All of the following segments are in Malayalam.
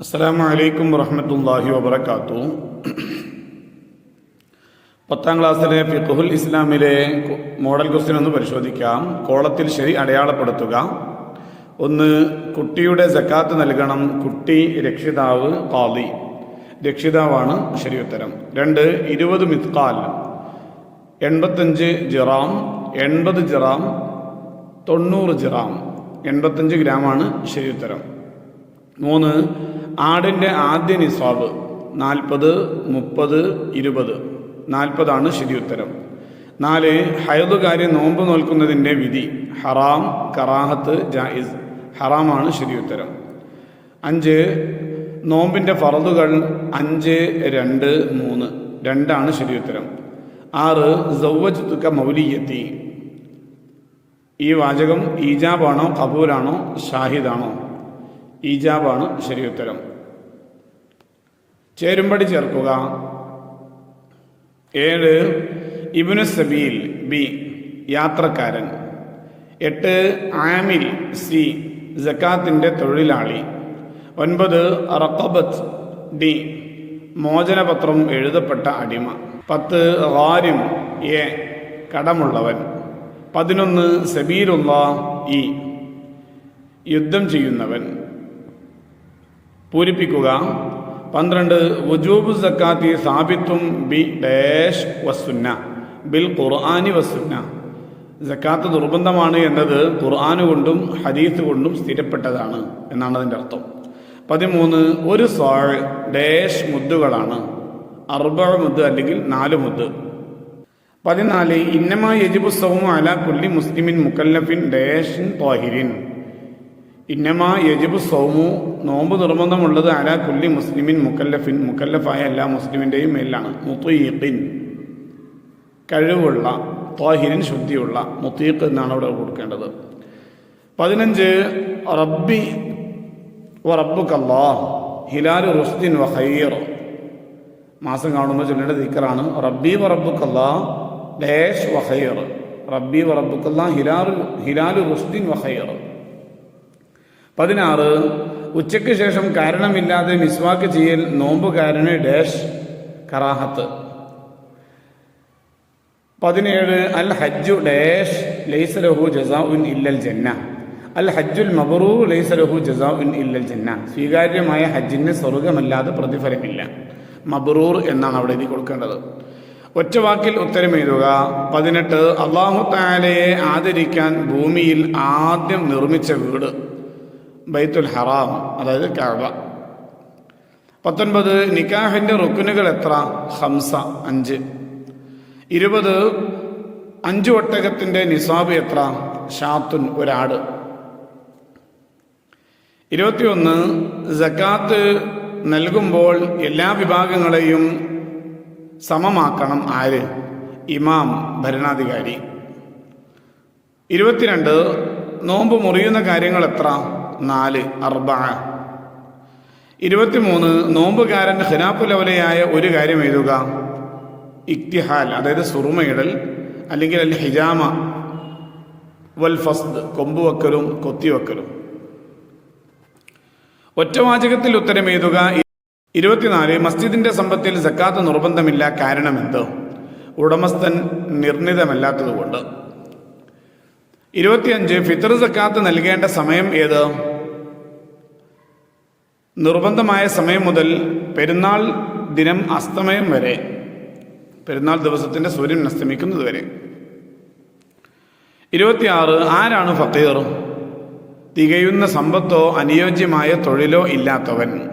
അസ്സാം വലൈക്കും വറഹമത്തല്ലാഹി വബർക്കാത്തു പത്താം ക്ലാസ്സിലെ ഫിഖുൽ ഇസ്ലാമിലെ മോഡൽ ക്വസ്റ്റ്യൻ ഒന്ന് പരിശോധിക്കാം. കോളത്തിൽ ശരി അടയാളപ്പെടുത്തുക. ഒന്ന് കുട്ടിയുടെ ജക്കാത്ത് നൽകണം. കുട്ടി രക്ഷിതാവ് കാളി രക്ഷിതാവാണ് ശരി ഉത്തരം രണ്ട് ഇരുപത് മിത്കാൽ എൺപത്തഞ്ച് ജിറാം. എൺപത് ജിറാം. തൊണ്ണൂറ് ജിറാം. എൺപത്തഞ്ച് ഗ്രാമാണ് ശരി ഉത്തരം മൂന്ന് ആടിന്റെ ആദ്യ നിസ്വാബ് നാൽപ്പത് മുപ്പത് ഇരുപത്. നാൽപ്പതാണ് ശരി ഉത്തരം നാല് ഹയതുകാരി നോമ്പ് നോൽക്കുന്നതിന്റെ വിധി. ഹറാം കറാഹത്ത് ജായിസ്. ഹറാമാണ് ശരി ഉത്തരം അഞ്ച് നോമ്പിന്റെ ഫറദുകൾ അഞ്ച് രണ്ട് മൂന്ന്. രണ്ടാണ് ശരി ഉത്തരം ആറ് സൗവജ് മൗലിയത്തി. ഈ വാചകം ഈജാബാണോ കപൂരാണോ ഷാഹിദാണോ? ഈജാബാണ് ശരിയുത്തരം. ചേരുമ്പടി ചേർക്കുക. ഏഴ് ഇബിനു സബീൽ ബി യാത്രക്കാരൻ. എട്ട് ആമിൽ സി ജക്കാത്തിന്റെ തൊഴിലാളി. ഒൻപത് റക്കബത്ത് ഡി മോചനപത്രം എഴുതപ്പെട്ട അടിമ. പത്ത് ഹാരിം എ കടമുള്ളവൻ. പതിനൊന്ന് സബീലുള്ള ഇ യുദ്ധം ചെയ്യുന്നവൻ. പൂരിപ്പിക്കുക. പന്ത്രണ്ട് വുജൂബ് സക്കാത്തി സാബിത്തും ബി ഡാഷ് വസുന്ന ബിൽ ഖുർആാനി വസുന്ന സക്കാത്ത് നിർബന്ധമാണ് എന്നത് ഖുർആൻ കൊണ്ടും ഹദീസ് കൊണ്ടും സ്ഥിരപ്പെട്ടതാണ് എന്നാണ് അതിന്റെ അർത്ഥം. പതിമൂന്ന് ഒരു സോൾ ഡേഷ് മുദ്ദുകളാണ്. അർബ മുദ്ദ് അല്ലെങ്കിൽ നാല് മുദ്ദ്. പതിനാല് ഇന്നമായ യജിബുസവും അല കുല്ലി മുസ്ലിമിൻ മുക്കല്ലഫിൻ ഡേഷിൻ ത്വാഹിരിൻ. ഇന്നമാ യജിബ് സൗമു നോമ്പ് നിർബന്ധമുള്ളത് അല കുല്ലി മുസ്ലിമിൻ മുക്കല്ലഫിൻ മുക്കല്ലഫായ എല്ലാ മുസ്ലിമിന്റെയും മേലാണ്. മുത്തീഖിൻ കഴിവുള്ള ത്വാഹിരിൻ ശുദ്ധിയുള്ള മുത്തീഖ് എന്നാണ് അവിടെ കൊടുക്കേണ്ടത്. പതിനഞ്ച് റബ്ബി റബ്ബു കല്ലാ ഹിലാൽ റുസ്ദിൻ വഹയ്യർ മാസം കാണുമ്പോൾ ചൊല്ലേണ്ട ദിക്കറാണ് റബ്ബി വറബു കല്ലാ ഡേഷ് വഹയ്യർ റബ്ബി വറബു കല്ലാ ഹിലാൽ ഹിലാൽ റുസ്ദിൻ വ ഖൈർ. പതിനാറ് ഉച്ചയ്ക്ക് ശേഷം കാരണമില്ലാതെ മിസ്വാക്ക് ചെയ്യൽ നോമ്പുകാരന് ഡാഷ് കറാഹത്ത്. പതിനേഴ് അൽ ഹജ്ജു ഡാഷ് ലൈസലഹു ജസാഉൻ ഇല്ലൽ ജന്ന. അൽ ഹജ്ജുൽ മബറൂ ലൈസലഹു ജസാഉൻ ഇല്ലൽ ജന്ന. സ്വീകാര്യമായ ഹജ്ജിന് സ്വർഗമല്ലാതെ പ്രതിഫലമില്ല. മബറൂർ എന്നാണ് അവിടെ എഴുതി കൊടുക്കേണ്ടത്. ഒറ്റ വാക്കിൽ ഉത്തരം എഴുതുക. പതിനെട്ട് അള്ളാഹു താലയെ ആദരിക്കാൻ ഭൂമിയിൽ ആദ്യം നിർമ്മിച്ച വീട്. ബൈത്തുൽ ഹറാം അതായത് കഅബ പത്തൊൻപത് നിക്കാഹിന്റെ റുക്കുനുകൾ എത്ര? ഹംസ അഞ്ച്. ഇരുപത് അഞ്ചു ഒട്ടകത്തിന്റെ നിസാബ് എത്ര? ഷാത്തുൻ ഒരാട്. ഇരുപത്തിയൊന്ന് ജക്കാത്ത് നൽകുമ്പോൾ എല്ലാ വിഭാഗങ്ങളെയും സമമാക്കണം. ആര്? ഇമാം ഭരണാധികാരി. ഇരുപത്തിരണ്ട് നോമ്പ് മുറിയുന്ന കാര്യങ്ങൾ എത്ര? നാല് അർബ. ഇരുപത്തിമൂന്ന് നോമ്പുകാരൻ ഖിനാപ്പുലവലയായ ഒരു കാര്യം എഴുതുക. ഇക്തിഹാൽ അതായത് സുറുമയിടൽ അല്ലെങ്കിൽ അൽ ഹിജാമ വൽ ഫസ്ദ് കൊമ്പുവെക്കലും കൊത്തിവക്കലും ഒറ്റവാചകത്തിൽ ഉത്തരം എഴുതുക. ഇരുപത്തിനാല് മസ്ജിദിന്റെ സമ്പത്തിൽ സക്കാത്ത് നിർബന്ധമില്ല. കാരണം കാരണമെന്ത് ഉടമസ്ഥൻ നിർണിതമല്ലാത്തതുകൊണ്ട്. ഇരുപത്തിയഞ്ച് ഫിത്തർ സക്കാത്ത് നൽകേണ്ട സമയം ഏത്? നിർബന്ധമായ സമയം മുതൽ പെരുന്നാൾ ദിനം അസ്തമയം വരെ. പെരുന്നാൾ ദിവസത്തിന്റെ സൂര്യൻ അസ്തമിക്കുന്നത് വരെ. ഇരുപത്തിയാറ് ആരാണ് ഫക്കീർ? തികയുന്ന സമ്പത്തോ അനുയോജ്യമായ തൊഴിലോ ഇല്ലാത്തവൻ.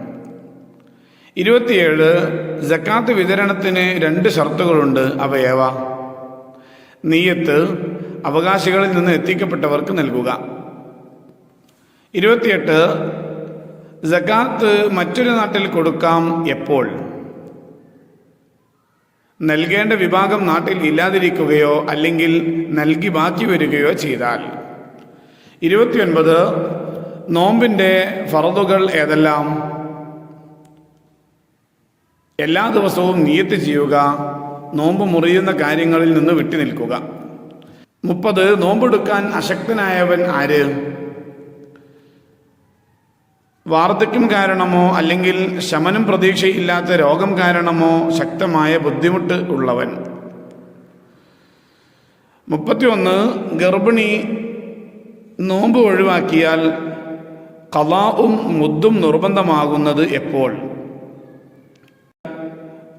ഇരുപത്തിയേഴ് ജക്കാത്ത് വിതരണത്തിന് രണ്ട് ഷർത്തുകളുണ്ട് അവയവ നീയത്ത് അവകാശികളിൽ നിന്ന് എത്തിക്കപ്പെട്ടവർക്ക് നൽകുക. ഇരുപത്തിയെട്ട് ജക്കാത്ത് മറ്റൊരു നാട്ടിൽ കൊടുക്കാം എപ്പോൾ? നൽകേണ്ട വിഭാഗം നാട്ടിൽ ഇല്ലാതിരിക്കുകയോ അല്ലെങ്കിൽ നൽകി ബാക്കി വരികയോ ചെയ്താൽ. ഇരുപത്തിയൊൻപത് നോമ്പിന്റെ ഫറതുകൾ ഏതെല്ലാം? എല്ലാ ദിവസവും നിയത്ത് ചെയ്യുക നോമ്പ് മുറിയുന്ന കാര്യങ്ങളിൽ നിന്ന് വിട്ടുനിൽക്കുക. മുപ്പത് നോമ്പെടുക്കാൻ അശക്തനായവൻ ആര്? വാർദ്ധക്യം കാരണമോ അല്ലെങ്കിൽ ശമനം പ്രതീക്ഷയില്ലാത്ത രോഗം കാരണമോ ശക്തമായ ബുദ്ധിമുട്ട് ഉള്ളവൻ. മുപ്പത്തിയൊന്ന് ഗർഭിണി നോമ്പ് ഒഴിവാക്കിയാൽ കലാവും മുദ്ദും നിർബന്ധമാകുന്നത് എപ്പോൾ?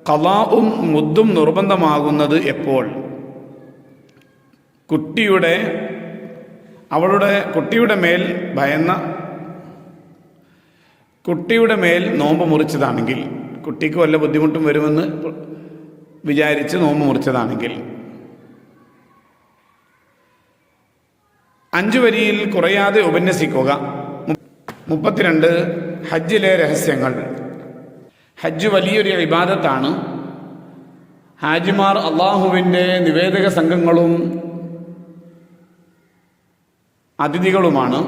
കലാവും മുദ്ദും നിർബന്ധമാകുന്നത് എപ്പോൾ? കുട്ടിയുടെ അവളുടെ കുട്ടിയുടെ മേൽ ഭയന്ന കുട്ടിയുടെ മേൽ നോമ്പ് മുറിച്ചതാണെങ്കിൽ കുട്ടിക്ക് വല്ല ബുദ്ധിമുട്ടും വരുമെന്ന് വിചാരിച്ച് നോമ്പ് മുറിച്ചതാണെങ്കിൽ അഞ്ചു വരിയിൽ കുറയാതെ ഉപന്യസിക്കുക. മുപ്പത്തിരണ്ട് ഹജ്ജിലെ രഹസ്യങ്ങൾ. ഹജ്ജ് വലിയൊരു ഇബാദത്താണ്. ഹാജിമാർ അള്ളാഹുവിന്റെ നിവേദക സംഘങ്ങളും അതിഥികളുമാണ്.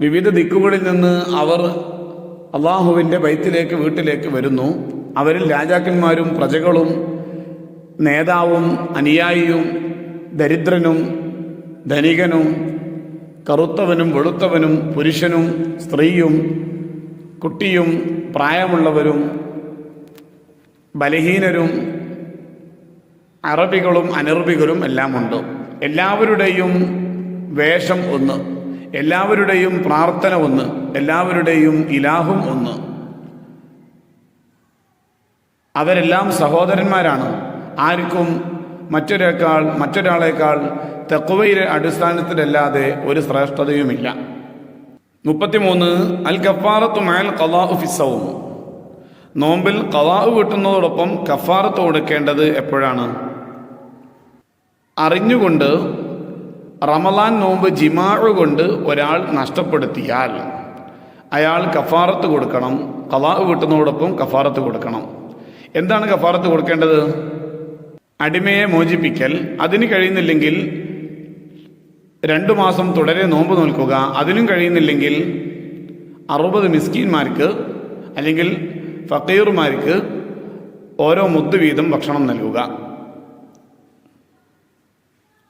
വിവിധ ദിക്കുകളിൽ നിന്ന് അവർ അള്ളാഹുവിന്റെ ബൈത്തിലേക്ക് വീട്ടിലേക്ക് വരുന്നു. അവരിൽ രാജാക്കന്മാരും പ്രജകളും നേതാവും അനുയായിയും ദരിദ്രനും ധനികനും കറുത്തവനും വെളുത്തവനും പുരുഷനും സ്ത്രീയും കുട്ടിയും പ്രായമുള്ളവരും ബലഹീനരും അറബികളും അനർബികളും എല്ലാമുണ്ട്. എല്ലാവരുടെയും വേഷം ഒന്ന് എല്ലാവരുടെയും പ്രാർത്ഥന ഒന്ന് എല്ലാവരുടെയും ഇലാഹും ഒന്ന്. അവരെല്ലാം സഹോദരന്മാരാണ്. ആർക്കും മറ്റൊരാൾ മറ്റൊരാളേക്കാൾ തെക്കുവയിലെ അടിസ്ഥാനത്തിലല്ലാതെ ഒരു ശ്രേഷ്ഠതയുമില്ല. മുപ്പത്തിമൂന്ന് അൽ കഫാറത്തു മയൽ കലാഹു ഫിസവും നോമ്പിൽ കലാഹു കിട്ടുന്നതോടൊപ്പം കഫാറത്ത് കൊടുക്കേണ്ടത് എപ്പോഴാണ്? അറിഞ്ഞുകൊണ്ട് റമലാൻ നോമ്പ് ജിമാഴ് കൊണ്ട് ഒരാൾ നഷ്ടപ്പെടുത്തിയാൽ അയാൾ കഫാറത്ത് കൊടുക്കണം കലാവ് കിട്ടുന്നതോടൊപ്പം കഫാറത്ത് കൊടുക്കണം. എന്താണ് കഫാറത്ത് കൊടുക്കേണ്ടത്? അടിമയെ മോചിപ്പിക്കൽ. അതിന് കഴിയുന്നില്ലെങ്കിൽ രണ്ടു മാസം തുടരെ നോമ്പ് നോൽക്കുക. അതിനും കഴിയുന്നില്ലെങ്കിൽ അറുപത് മിസ്കീന്മാർക്ക് അല്ലെങ്കിൽ ഫക്കീർമാർക്ക് ഓരോ മുത്ത് വീതം ഭക്ഷണം നൽകുക.